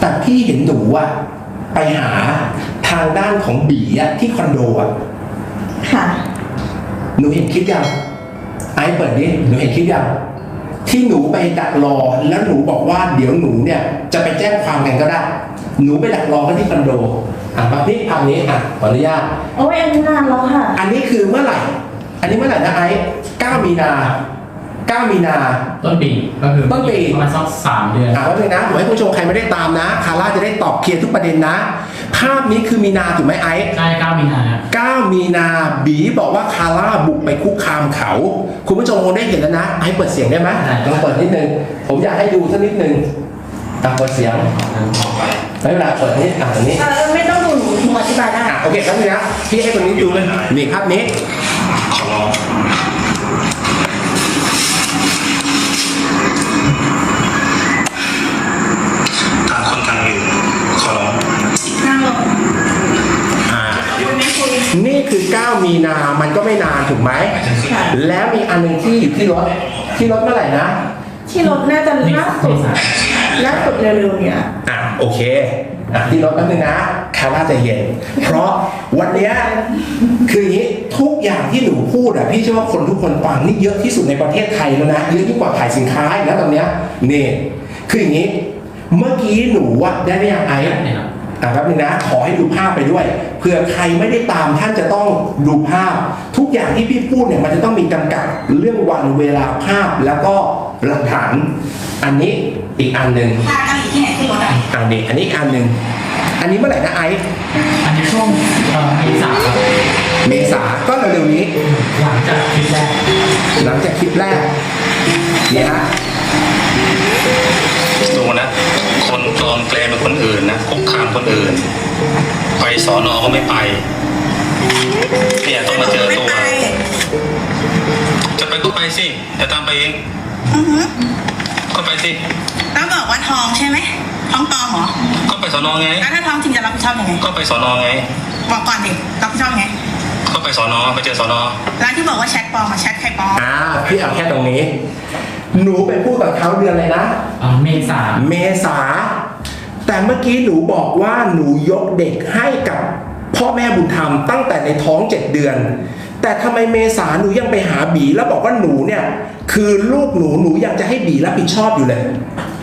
แต่พี่เห็นหนูอะไปหาทางด้านของบีอะที่คอนโดอะค่ะ หนูเห็นคลิปยังไอ้เปิดดิหนูเห็นคลิปยังที่หนูไปดักรอแล้วหนูบอกว่าเดี๋ยวหนูเนี่ย จะไปแจ้งความกันก็ได้ หนูไปดักรอกันที่คอนโดอะมาพี่ภาพนี้อะขออนุญาตโอ้ยอันนี้นานแล้วค่ะ อันนี้คือเมื่อไหร่ อันนี้เมื่อไหร่นะไอ้9มีนา 9 มีนา ต้นปีก็คือต้นปี ประมาณสักสามเดือนอ่าว่าเลยนะผมให้ผู้ชมใครไม่ได้ตามนะ คาร่าจะได้ตอบเคลียร์ทุกประเด็นนะ ภาพนี้คือมีนาถูกไหมไอ้ใช่เก้ามีนาฮะ9มีนาบีบอกว่าคาร่าบุกไปคุกคามเขา คุณผู้ชมคงได้เห็นแล้วนะไอ้เปิดเสียงได้ไหมลองเปิดนิดนึง ผมอยากให้ดูสักนิดนึงอะเปิดเสียงไม่เป็นไรเปิดนี้อะตรงนี้ เออไม่ต้องดูหนูหนูอธิบายได้ อะโอเคครับนี่นะพี่ให้คนนี้ดูเลยนี่ภาพนี้ ขอร้อง มีนา มันก็ไม่นานถูกไหม ค่ะแล้วมีอันหนึงที่อยู่ที่รถ ที่รถเมื่อไหร่นะ ที่รถน่าจะเมล่าษาสุดเมษาล่าสุดเร็วๆเนี่ย อะโอเคอะที่รถแป๊บนึงนะคาร่าใจเย็น เพราะวันเนี้ยคืออย่างนี้ทุกอย่างที่หนูพูดอะพี่เชื่อว่าคนทุกคนฟังนี่เยอะที่สุดในประเทศไทยแล้วนะเยอะยิ่งกว่าขายสินค้าอีกนะตอนเนี้ยนี่คืออย่างนี้ เมื่อกี้หนูอะได้ไหมยังไอ้เนี่ยครับ อะแป๊บนึงนะขอให้ดูภาพไปด้วยเผื่อใครไม่ได้ตามท่านจะต้องดูภาพ ทุกอย่างที่พี่พูดเนี่ยมันจะต้องมีกำกับเรื่องวันเวลาภาพแล้วก็หลักฐาน อันนี้อีกอันหนึ่งพากันอยู่ที่ไหนขึ้นรถอะอันนี้อันนี้อีกอันหนึ่งอันนี้เมื่อไหร่นะไอซ์อันนี้ช่วงเอ่อเมษาครับเมษาก็เร็วๆนี้ หลังจากคลิปแรก หลังจากคลิปแรกนี่ฮะ คนปลอมแปลงเป็นคนอื่นนะคุกคามคนอื่น ไปสอนอก็ไม่ไปเนี่ยต้องมาเจอตัว จะไปก็ไปสิจะตามไปเองอือหือก็ไปสิแล้วบอกว่าทองใช่ไหมท้องปลอมเหรอก็ไปสอนอไง แล้วถ้าท้องจริงจะรับผิดชอบยังไง ก็ไปสอนอไง บอกก่อนดิรับผิดชอบยังไง ก็ไปสอนอไปเจอสอนอแล้วที่บอกว่าแชทปลอมมาแชทใครปลอม อ่าพี่เอาแค่ตรงนี้ หนูไปพูดกับเขาเดือนอะไรนะเอ่อเมษาเมษา แต่เมื่อกี้หนูบอกว่าหนูยกเด็กให้กับพ่อแม่บุญธรรมตั้งแต่ในท้องเจ็ดเดือน แต่ทำไมเมษาหนูยังไปหาบีแล้วบอกว่าหนูเนี่ย คือลูกหนูหนูยังจะให้บีรับผิดชอบอยู่เลย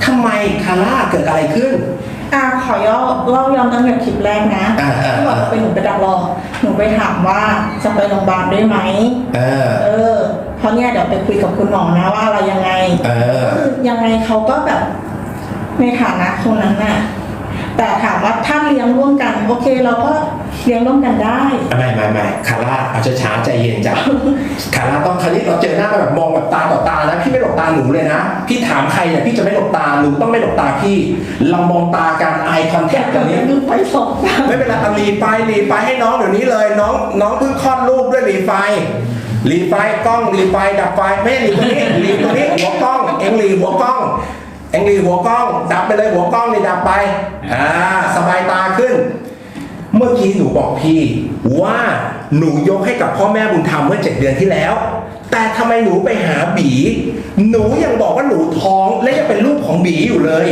ทำไมคาร่าเกิดอะไรขึ้น อ่าขอย่อเล่าย้อนตั้งแต่คลิปแรกนะอ่าอ่าที่บอกว่าเป็นหนูไปดักรอหนูไปถามว่าจะไปโรงพยาบาลด้วยไหมเออเออ เพราะเนี่ยเดี๋ยวไปคุยกับคุณหมอนะว่าอะไรยังไงเออ คือยังไงเขาก็แบบในฐานะคนนั้นน่ะ แต่ถามว่าถ้าเลี้ยงร่วมกัน โอเคเราก็เลี้ยงร่วมกันได้ ไม่ไม่ไม่คาร่าเอาช้าๆใจเย็นจ้ะคาร่าต้องคราวนี้เราเจอหน้ากันแบบมองแบบตาต่อตานะพี่ไม่หลบตาหนูเลยนะ พี่ถามใครเนี่ยพี่จะไม่หลบตาหนูต้องไม่หลบตาพี่เรามองตากันไอคอนแทคกันนี้มึงไปสอบกันไม่เป็นไรเอารีไฟรีไฟให้น้องเดี๋ยวนี้เลย น้องน้องเพิ่งคลอดลูกด้วยรีไฟ รีไฟกล้องรีไฟดับไฟไม่ใช่รีตัวนี้รีตัวนี้หัวกล้อง เอ็งรีหัวกล้องเอ็งรีหัวกล้อง ดับไปเลยหัวกล้องนี่ดับไปอ่าสบายตาขึ้น เมื่อกี้หนูบอกพี่ว่าหนูยกให้กับพ่อแม่บุญธรรมเมื่อเจ็ดเดือนที่แล้ว แต่ทำไมหนูไปหาบี หนูยังบอกว่าหนูท้องและยังเป็นลูกของบีอยู่เลย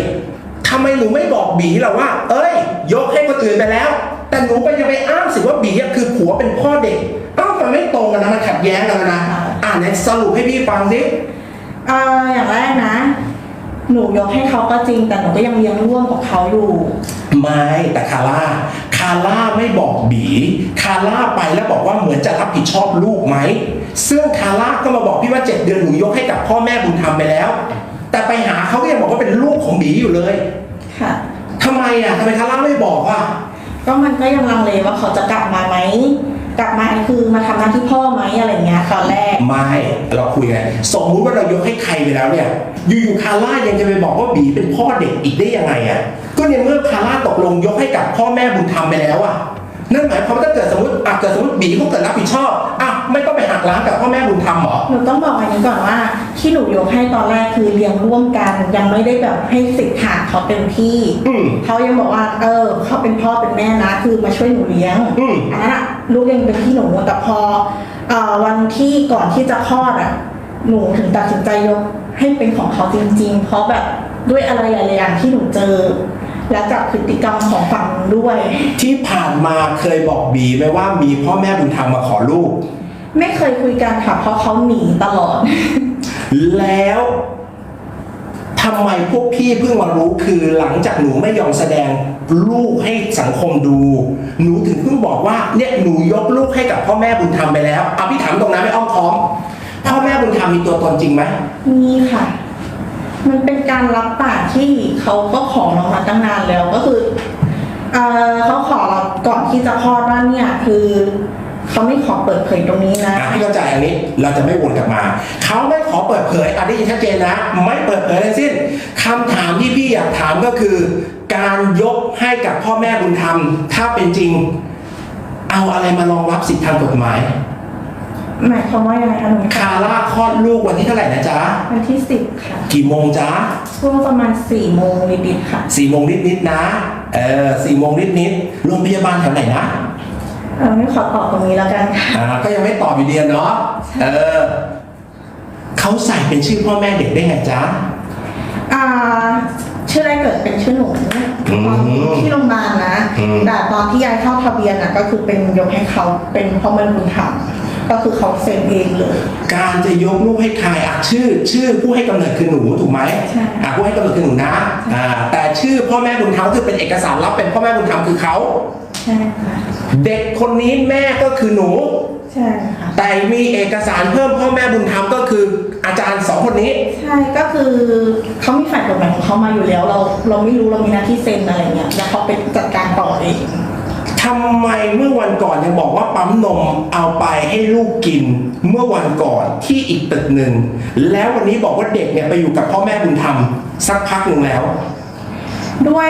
ทำไมหนูไม่บอกบีล่ะว่า เอ้ย ยกให้คนอื่นไปแล้ว แต่หนูไปยังไปอ้างสิว่าบีคือผัวเป็นพ่อเด็กเมันไม่ตรงกันนะมันขัดแย้งกันนะอ่านในสรุปให้พี่ฟังสิอ่าอย่างแรกนะ หนูยกให้เขาก็จริง แต่หนูก็ยังเลี้ยงร่วมกับเขาอยู่ไม่แต่คาร่าคาร่าไม่บอกบีคาร่าไปแล้วบอกว่าเหมือนจะรับผิดชอบลูกไหมซึ่งคาร่าก็มาบอกพี่ว่าเจ็ดเดือนหนูยกให้กับพ่อแม่บุญธรรมไปแล้ว แต่ไปหาเขาก็ยังบอกว่าเป็นลูกของบีอยู่เลยค่ะทำไมอะทำไมคาร่าไม่บอกอะก็มันก็ยังลังเลว่าเขาจะกลับมาไหม กลับมาคือมาทำหน้าที่พ่อไหมอะไรเงี้ยตอนแรก ไม่เราคุยกันสมมุติว่าเรายกให้ใครไปแล้วเนี่ยอยู่ๆคาร่ายังจะไปบอกว่าบีเป็นพ่อเด็กอีกได้ยังไงอะก็ในเมื่อคาร่าตกลงยกให้กับพ่อแม่บุญธรรมไปแล้วอะนั่นหมายความว่าถ้าเกิดสมมติอะเกิดสมมติบีเขาเกิดรับผิดชอบอะ ไม่ต้องไปหักล้างกับพ่อแม่บุญธรรมเหรอ หนูต้องบอกอันนี้ก่อนว่า ที่หนูยกให้ตอนแรกคือเลี้ยงร่วมกัน ยังไม่ได้แบบให้สิทธิ์ขาดเขาเต็มที่อืมเขายังบอกว่า เออ เขาเป็นพ่อเป็นแม่นะ คือมาช่วยหนูเลี้ยงอืม นนั้นอะลูกยังเป็นพี่หนูแต่พอเอ่อวันที่ก่อนที่จะคลอดอะหนูถึงตัดสินใจยกให้เป็นของเขาจริง ๆ เพราะแบบด้วยอะไรหลายๆอย่างที่หนูเจอ และจากพฤติกรรมของฝั่งนู้นด้วย ที่ผ่านมาเคยบอกบีไหมว่ามีพ่อแม่บุญธรรมมาขอลูก ไม่เคยคุยกันค่ะเพราะเขาหนีตลอด แล้วทำไมพวกพี่เพิ่งมารู้คือหลังจากหนูไม่ยอมแสดงลูกให้สังคมดู หนูถึงเพิ่งบอกว่าเนี่ยหนูยกลูกให้กับพ่อแม่บุญธรรมไปแล้วเอาพี่ถามตรงนั้นไม่อ้อมค้อมพ่อแม่บุญธรรมมีตัวตนจริงไหมมีค่ะ มันเป็นการรับปากที่เขาก็ขอเรามาตั้งนานแล้วก็คือเออเขาขอเราก่อนที่จะคลอดว่าเนี่ยคือ เขาไม่ขอเปิดเผยตรงนี้นะ อะพี่เข้าใจอันนี้เราจะไม่วนกลับมา เขาไม่ขอเปิดเผยอันนี้ชัดเจนนะ ไม่เปิดเผยทั้งสิ้นคำถามที่พี่อยากถามก็คือ การยกให้กับพ่อแม่บุญธรรม ถ้าเป็นจริง เอาอะไรมารองรับสิทธิทางกฎหมายหมายความว่ายังไงคะหนูคาร่าคลอดลูกวันที่เท่าไหร่นะจ๊ะวันที่สิบค่ะ กี่โมงจ๊ะ ช่วงประมาณสี่โมงนิดๆค่ะ สี่โมงนิดๆนะ เออสี่โมงนิดๆโรงพยาบาลแถวไหนนะเออ ไม่ขอตอบตรงนี้แล้วกันค่ะอ่าก็ยังไม่ตอบอยู่ดีอะเนาะเออเขาใส่เป็นชื่อพ่อแม่เด็กได้ไงจ๊ะ อ่าชื่อแรกเกิดเป็นชื่อหนูอืมตอนที่โรงพยาบาลนะอืม แต่ตอนที่ยายเข้าทะเบียนอะก็คือเป็นยกให้เขาเป็นพ่อแม่บุญธรรมก็คือเขาเซ็นเองเลย การจะยกลูกให้ใครอะชื่อ ชื่อผู้ให้กำเนิดคือหนูถูกไหมใช่ อะผู้ให้กำเนิดคือหนูนะอ่าแต่ชื่อพ่อแม่บุญธรรมคือเป็นเอกสารรับเป็นพ่อแม่บุญธรรมคือเขา ใช่ค่ะ เด็กคนนี้แม่ก็คือหนู ใช่ค่ะ แต่มีเอกสารเพิ่มพ่อแม่บุญธรรมก็คืออาจารย์สองคนนี้ ใช่ก็คือเขามีฝ่ายกฎหมายของเขามาอยู่แล้ว เราเราไม่รู้เรามีหน้าที่เซ็นอะไรเงี้ยแล้วเขาไปจัดการต่อเองทำไมเมื่อวันก่อนยังบอกว่าปั๊มนมเอาไปให้ลูกกิน เมื่อวันก่อนที่อีกตึกหนึ่งแล้ววันนี้บอกว่าเด็กเนี่ยไปอยู่กับพ่อแม่บุญธรรมสักพักหนึ่งแล้ว ด้วย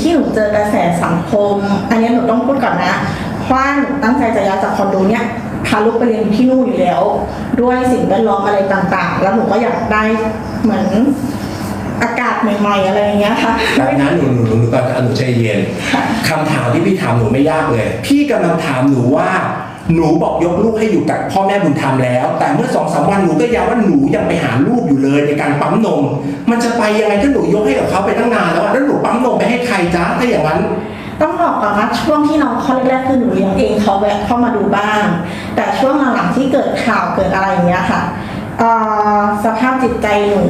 ที่หนูเจอกระแสสังคม อันนี้หนูต้องพูดก่อนนะเพราะว่าหนูตั้งใจจะย้ายจากคอนโดเนี่ยพาลูกไปเรียนที่นู่นอยู่แล้ว ด้วยสิ่งแวดล้อมอะไรต่างๆ แล้วหนูก็อยากได้เหมือนอากาศใหม่ๆอะไรอย่างเงี้ยค่ะแบบนั้นหนูหนูหนูหนูก่อนหนูใจเย็นค่ะคำถามที่พี่ถามหนูไม่ยากเลย พี่กำลังถามหนูว่า หนูบอกยกลูกให้อยู่กับพ่อแม่บุญธรรมแล้ว แต่เมื่อสองสามวันหนูก็ย้ำว่าหนูยังไปหาลูกอยู่เลยในการปั๊มนม มันจะไปยังไงถ้าหนูยกให้กับเขาไปตั้งนานแล้วแล้วหนูปั๊มนมไปให้ใครจ๊ะถ้าอย่างนั้น ต้องบอกก่อนว่าช่วงที่น้องเขาแรกๆคือหนูเลี้ยงเองเขาแวะเข้ามาดูบ้าง แต่ช่วงหลังๆที่เกิดข่าวเกิดอะไรอย่างเงี้ยค่ะสภาพจิตใจหนู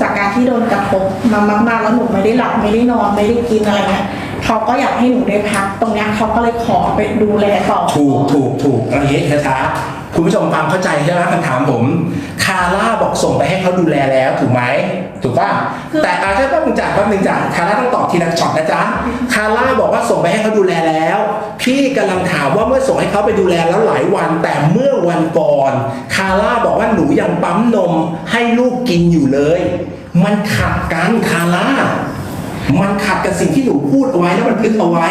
จากการที่โดนกระทบมามากๆแล้วหนูไม่ได้หลับไม่ได้นอนไม่ได้กินอะไรเงี้ย เขาก็อยากให้หนูได้พัก ตรงเนี้ยเขาก็เลยขอไปดูแลต่อ ถูกถูกถูกเอะไรอย่างนี้ช้าๆคุณผู้ชมฟังเข้าใจใช่ไหมคำถามผม คาร่าบอกส่งไปให้เขาดูแลแล้วถูกไหมถูกป่ะคือแต่อาจจะแป๊บนึงจ้ะแป๊บนึงจ้ะคาร่าต้องตอบทีละช็อตนะจ๊ะคาร่าบอกว่าส่งไปให้เขาดูแลแล้ว พี่กำลังถามว่าเมื่อส่งให้เขาไปดูแลแล้วหลายวัน แต่เมื่อวันก่อน คาร่าบอกว่าหนูยังปั๊มนมให้ลูกกินอยู่เลย มันขัดกันคาร่า มันขัดกับสิ่งที่หนูพูดเอาไว้แล้วมันพึกเอาไว้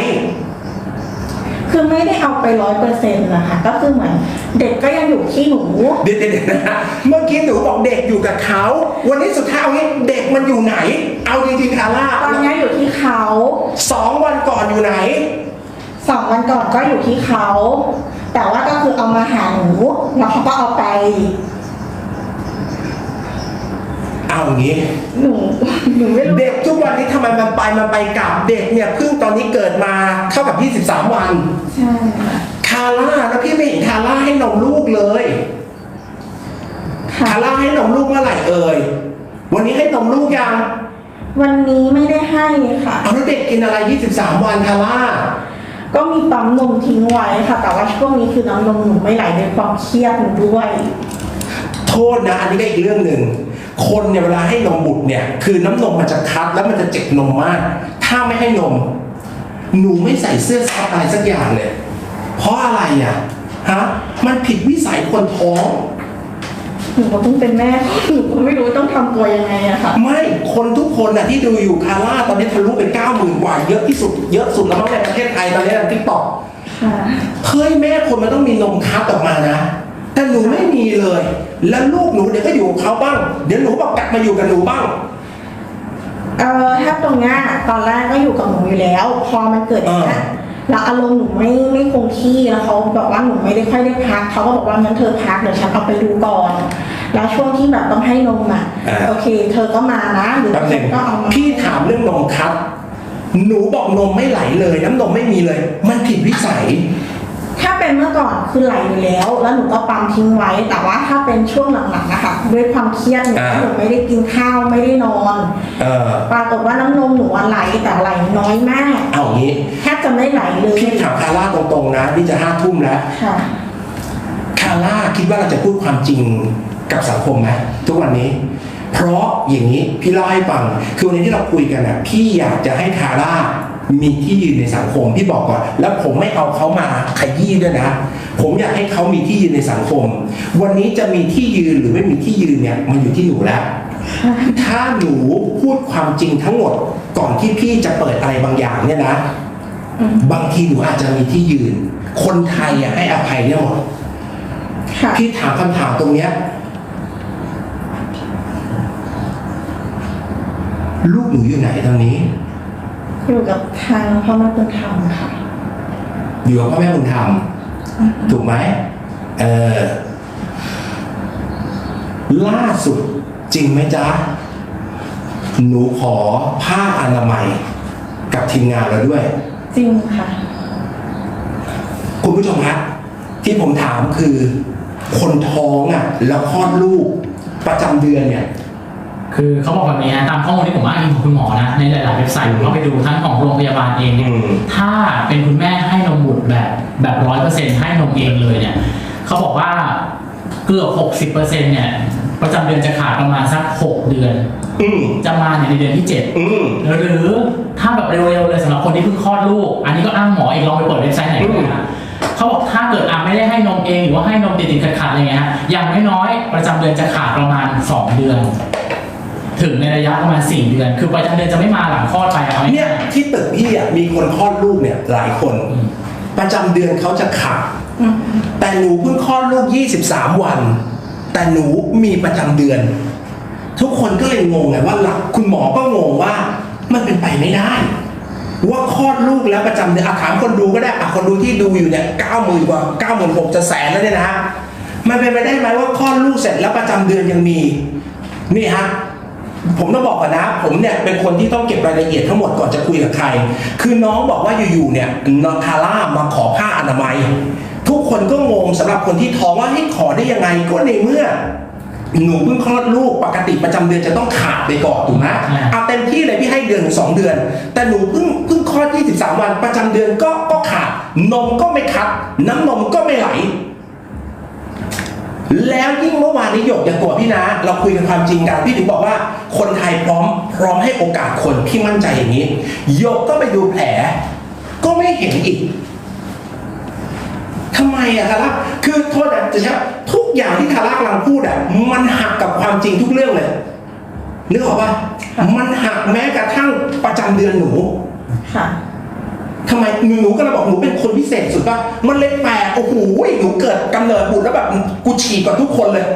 คือไม่ได้เอาไปร้อยเปอร์เซ็นต์นะคะก็คือเหมือนเด็กก็ยังอยู่ที่หนู เดี๋ยวเดี๋ยวเดี๋ยวนะเมื่อกี้หนูบอกเด็กอยู่กับเขา วันนี้สุดท้ายเอางี้เด็กมันอยู่ไหน เอาจริงๆคาร่าตอนเนี้ยอยู่ที่เขาสองวันก่อนอยู่ไหนสองวันก่อนก็อยู่ที่เขา แต่ว่าก็คือเอามาหาหนูแล้วเขาก็เอาไป เอาอย่างงี้ หนูหนูไม่รู้เด็กทุกวันนี้ทำไมมันไปมันไปกลับเด็กเนี่ยเพิ่งตอนนี้เกิดมาเท่ากับ 23 วัน ใช่ค่ะคาร่าแล้วพี่ไม่เห็นคาร่าให้นมลูกเลยค่ะคาร่าให้นมลูกเมื่อไหร่เอ่ย วันนี้ให้นมลูกยังวันนี้ไม่ได้ให้ค่ะ เอาแล้วเด็กกินอะไร 23 วันคาร่า ก็มีปั๊มนมทิ้งไว้ค่ะ แต่ว่าช่วงนี้คือน้ำนมหนูไม่ไหลด้วยความเครียดหนูด้วย โทษนะ อันนี้ก็อีกเรื่องหนึ่ง คนเนี่ยเวลาให้นมบุตรเนี่ย คือน้ำนมมันจะคัดแล้วมันจะเจ็บนมมาก ถ้าไม่ให้นม หนูไม่ใส่เสื้อซับอะไรสักอย่างเลย เพราะอะไรอะฮะมันผิดวิสัยคนท้องหนูก็เพิ่งเป็นแม่หนูก็ไม่รู้ต้องทำตัวยังไงอะค่ะ ไม่คนทุกคนน่ะที่ดูอยู่คาร่าตอนนี้ทะลุเป็นเก้าหมื่นกว่าเยอะที่สุดเยอะสุดแล้วมั้งในประเทศไทยตอนนี้ทิกตอกค่ะเฮ้ยแม่คนมันต้องมีนมคัดออกมานะ แต่หนูไม่มีเลย แล้วลูกหนูเดี๋ยวก็อยู่กับเขาบ้าง เดี๋ยวหนูบอกกลับมาอยู่กับหนูบ้าง เอ่อถ้าตรงเนี้ยตอนแรกก็อยู่กับหนูอยู่แล้ว พอมันเกิดอย่างเงี้ยแล้วอารมณ์หนูไม่ไม่คงที่แล้วเขาบอกว่าหนูไม่ได้ค่อยได้พักเขาก็บอกว่างั้นเธอพักเดี๋ยวฉันเอาไปดูก่อน แล้วช่วงที่แบบต้องให้นมอะอ่า โอเค เธอก็มานะหรือแป๊บหฉันึงนก็เอามาพี่ถามเรื่องนมคัดหนูบอกนมไม่ไหลเลย น้ำนมไม่มีเลย มันผิดวิสัยถ้า เป็นเมื่อก่อนคือไหลอยู่แล้ว แล้วหนูก็ปั๊มทิ้งไว้ แต่ว่าถ้าเป็นช่วงหลังๆนะคะด้วยความเครียดหนูอ่า หนูไม่ได้กินข้าวไม่ได้นอน เออปรากฏว่าน้ำนมหนูอะไหลแต่ไหลน้อยมาก เอางี้แทบจะไม่ไหลเลยพี่ถามคาร่าตรงๆนะพี่จะห้าทุ่มแล้วค่ะ คาร่าคิดว่าเราจะพูดความจริงกับสังคมไหมทุกวันนี้ เพราะอย่างนี้พี่เล่าให้ฟังคือวันนี้ที่เราคุยกันอะพี่อยากจะให้คาร่า มีที่ยืนในสังคมพี่บอกก่อน แล้วผมไม่เอาเขามาขยี้ด้วยนะ ผมอยากให้เขามีที่ยืนในสังคม วันนี้จะมีที่ยืนหรือไม่มีที่ยืนเนี่ยมันอยู่ที่หนูแล้วถ้าหนูพูดความจริงทั้งหมดก่อนที่พี่จะเปิดอะไรบางอย่างเนี่ยนะอืมบางทีหนูอาจจะมีที่ยืน คนไทยอะให้อภัยเนี่ยหมดค่ะพี่ถามคำถามตรงเนี้ยลูกหนูอยู่ไหนตอนนี้ อยู่กับทางพ่อแม่คุณธรรมค่ะ อยู่กับพ่อแม่บุญธรรมถูกไหมเออล่าสุดจริงไหมจ๊ะ หนูขอผ้าอนามัยกับทีมงานเราด้วย จริงค่ะ คุณผู้ชมครับที่ผมถามคือ คนท้องอะ แล้วคลอดลูกประจำเดือนเนี่ย คือเขาบอกแบบนี้นะตามข้อมูลที่ผมอ้างอิงของคุณหมอนะในหลาย ๆ เว็บไซต์ผมก็ไปดูทั้งของโรงพยาบาลเองเนี่ยอืมถ้าเป็นคุณแม่ให้นมบุตรแบบแบบร้อยเปอร์เซ็นต์ให้นมเองเลยเนี่ยเขาบอกว่าเกือบหกสิบเปอร์เซ็นต์เนี่ยประจำเดือนจะขาดประมาณสักหกเดือนอืมจะมาเนี่ยในเดือนที่เจ็ดอืมหรือถ้าแบบเร็ว ๆ เลยสำหรับคนที่เพิ่งคลอดลูก อันนี้ก็อ้างหมอเองลองไปเปิดเว็บไซต์ไหนก็ได้นะเขาบอกถ้าเกิดอะไม่ได้ให้นมเองหรือว่าให้นมติดๆขัดๆอะไรเงี้ยฮะอย่างน้อยๆประจำเดือนจะขาดประมาณ2เดือน ถึงในระยะประมาณ4เดือน คือประจำเดือนจะไม่มาหลังคลอดไปเอาเนี่ยง่ายที่ตึกพี่อะมีคนคลอดลูกเนี่ยหลายคนอืมประจำเดือนเขาจะขาดอืมแต่หนูเพิ่งคลอดลูก 23 วัน แต่หนูมีประจำเดือน ทุกคนก็เลยงงไงว่าหลักคุณหมอก็งงว่ามันเป็นไปไม่ได้ ว่าคลอดลูกแล้วประจำเดือนอะถามคนดูก็ได้อะคนดูที่ดูอยู่เนี่ยเก้าหมื่นกว่าเก้าหมื่นหกจะแสนแล้วเนี่ยนะมันเป็นไปได้ไหมว่าคลอดลูกเสร็จแล้วประจำเดือนยังมีนี่ฮะ ผมต้องบอกก่อนนะ ผมเนี่ยเป็นคนที่ต้องเก็บรายละเอียดทั้งหมดก่อนจะคุยกับใคร คือน้องบอกว่าอยู่ๆเนี่ยนอทาร่ามาขอผ้าอนามัย ทุกคนก็งงสำหรับคนที่ท้องว่าให้ขอได้ยังไงก็ในเมื่อหนูเพิ่งคลอดลูกปกติประจำเดือนจะต้องขาดไปก่อนถูกไหมเอาเต็มที่เลยพี่ให้เดือนถึงสองเดือน แต่หนูเพิ่งเพิ่งคลอด 23 วันประจำเดือนก็ก็ขาดนมก็ไม่คัด น้ำนมก็ไม่ไหล แล้วยิ่งเมื่อวานนี้หยกอย่าโกรธพี่นะ เราคุยกันความจริงกันพี่ถึงบอกว่า คนไทยพร้อมพร้อมให้โอกาสคนที่มั่นใจอย่างนี้หยกก็ไปดูแผล ก็ไม่เห็นอีกทำไมอะคาร่าคือโทษนะจะใช่ทุกอย่างที่คาร่ากำลังพูดอะมันหักกับความจริงทุกเรื่องเลยนึกออกปะมันหักแม้กระทั่งประจำเดือนหนูค่ะ ทำไมหนูหนูก็เลยบอกหนูเป็นคนพิเศษสุดป่ะมันเลยแปลกโอ้โหหนูเกิดกำเนิดบุตรแล้วแบบกูฉีกกว่าทุกคนเลย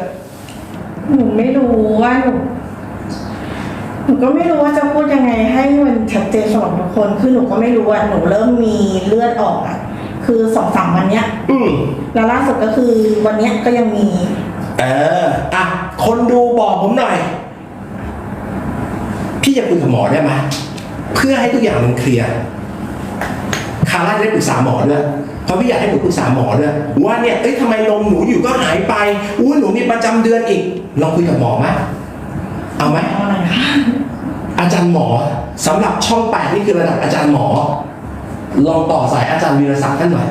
หนูไม่รู้ว่าหนูหนูก็ไม่รู้ว่าจะพูดยังไงให้มันชัดเจนสำหรับทุกคนคือหนูก็ไม่รู้ว่าหนูเริ่มมีเลือดออกอะคือสองสามวันเนี้ย อืมแล้วล่าสุดก็คือวันเนี้ยก็ยังมี เอออะคนดูบอกผมหน่อย พี่จะคุยกับหมอได้ไหมเพื่อให้ทุกอย่างมันเคลียร์คาร่าจะได้ปรึกษาหมอด้วยเพราะพี่อยากให้หนูปรึกษาหมอด้วยว่าเนี่ยเอ้ยทำไมนมหนูอยู่ก็หายไปอุ้ยหนูมีประจำเดือนอีกลองคุยกับหมอไหมเอาไหมเอาอะไรคะอาจารย์หมอสำหรับช่องแปดนี่คือระดับอาจารย์หมอ ลองต่อสายอาจารย์วีรศักดิ์ท่านหน่อย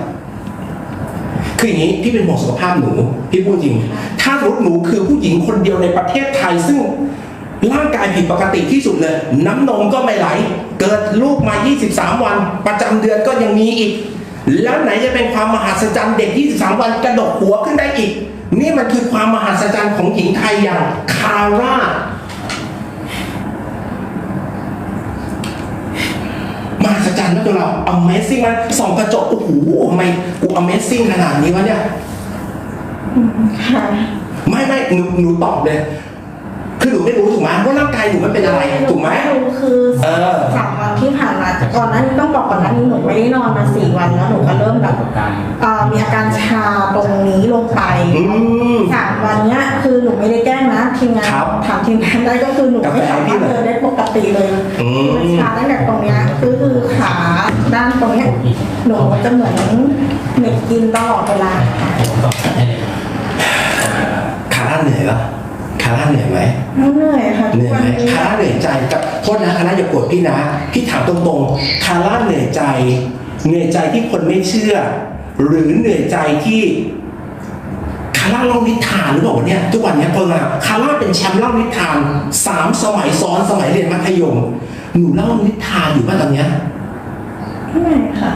คืออย่างนี้พี่เป็นห่วงสุขภาพหนูพี่พูดจริง ถ้าสมมติหนูคือผู้หญิงคนเดียวในประเทศไทยซึ่ง ร่างกายผิดปกติที่สุดเลย น้ำนมก็ไม่ไหล เกิดลูกมา 23 วัน ประจำเดือนก็ยังมีอีก แล้วไหนจะเป็นความมหัศจรรย์เด็ก 23 วันกระดกหัวขึ้นได้อีก นี่มันคือความมหัศจรรย์ของหญิงไทยอย่างคาร่ามหัศจรรย์นะตัวเรา Amazing มันส่องกระจก โอ้โหทำไมกู Amazing ขนาดนี้วะเนี่ย ค่ะ ไม่ไม่หนูหนูตอบเลย คือหนูไม่รู้ถูกไหมว่าร่างกายหนูมันเป็นอะไรถูกไหมนูรู้คือเออ สามวันที่ผ่านมาก่อนหน้านี้ต้องบอกก่อนหน้านี้หนูไม่ได้นอนมาสี่วันแล้วหนูก็เริ่มแบบประสบการณ์เอ่อมีอาการชาตรงนี้ลงไปอืม สามวันเนี้ยคือหนูไม่ได้แกล้งนะทีมงานครับถามทีมงานได้ก็คือหนูกาแฟไม่สามารถพี่เหรอเดินได้ปกติเลยอืม มันชาตั้งแต่ตรงเนี้ยคือคือหนูจะเหมือนเหม็นกินตลอดเวลาค่ะตอบได้เลยคาร่าเหนื่อยปะ คาร่าเหนื่อยไหมเหนื่อยค่ะเหนื่อยไหมทุกวันนี้คาร่าเหนื่อยใจกับโทษนะคาร่าอย่าโกรธพี่นะพี่ถามตรงๆคาร่าเหนื่อยใจ เหนื่อยใจที่คนไม่เชื่อ หรือเหนื่อยใจที่คาร่าเล่านิทานหรือเปล่าวะเนี่ย ทุกวันเนี้ยเพิ่งอะคาร่าเป็นแชมป์เล่านิทานสามสมัยซ้อนสมัยเรียนมัธยมหนูเล่านิทานอยู่ป่ะตอนเนี้ยเหนื่อยค่ะ